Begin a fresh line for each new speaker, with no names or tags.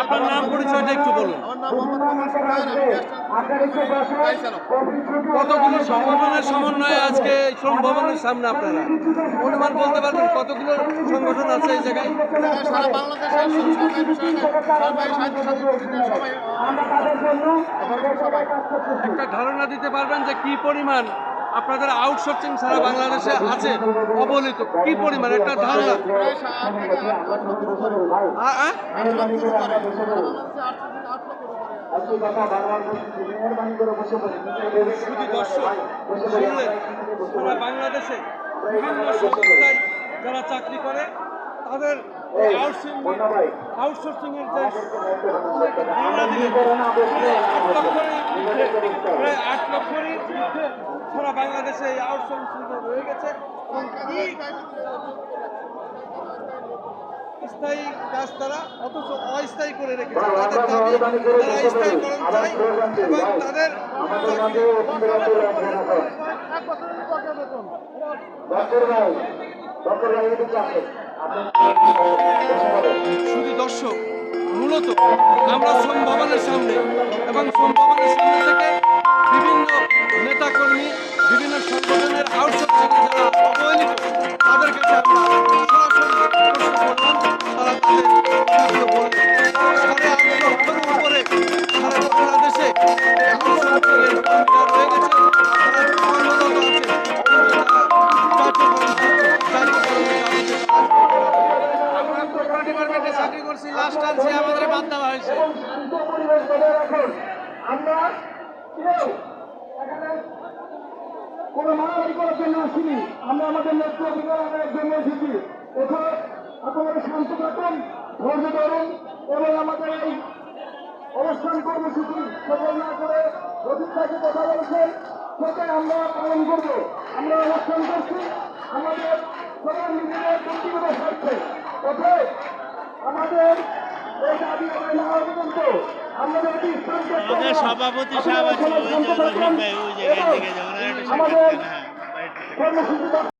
আপনার নাম পরিচয়টা একটু বলুন।
আমার নাম মোহাম্মদ কমল সুলতান আমি গ্যাস গাড়ি চালক
কতগুলো সংগঠনের সমন্বয়ে আজকে এই শ্রম ভবনের সামনে আপনারা? অনুমান বলতে পারবেন কতগুলো সংগঠন আছে এই জায়গায়?
সারা বাংলাদেশের
একটা ধারণা দিতে পারবেন যে কি পরিমাণ আপনাদের আউটসোর্সিং সারা বাংলাদেশে আছে? অবহেলিত। কি পরিমাণ? একটা ধারণা।
বাংলাদেশে
বিভিন্ন সংস্থায় যারা চাকরি করে, তাদের আউটসোর্সিং এর যে ধারণা দিলেন, প্রায় আট লক্ষেরই ঊর্ধ্বে সারা বাংলাদেশে এই আউটসোর্সিং রয়ে গেছে স্থায়ী কাজ তারা অথচ অস্থায়ী করে রেখেছে তাদের দাবি তারা স্থায়ীকরণ চায় এবং তাদের
এক বছরের
শুধু দর্শক, মূলত আমরা শ্রম ভবনের সামনে এবং শ্রম ভবনের সামনে থেকে বিভিন্ন নেতাকর্মী, বিভিন্ন সংগঠনের আউটসোর্সিং যারা অবহেলিত তাদের কাছে আমরা করছি লাস্ট টানছি আমাদের বাদ দেওয়া হয়েছে।
আমরা কোনো মারামারি করার জন্য আসিনি। আমরা আমাদের জন্য এসেছি। এখানে আপনারা শান্ত থাকুন, ধৈর্য ধরুন এবং আমাদের এই অবস্থান কর্মসূচি না করে অধিকারকে কথা বলছেন আমরা পালন করব। আমরা অবস্থান করছি, আমাদের সবার নিজেদের আমাদের
সভাপতি সাহেব আছে ওই জায়গায় থেকে যেমন একটা সাক্ষাৎকার হ্যাঁ।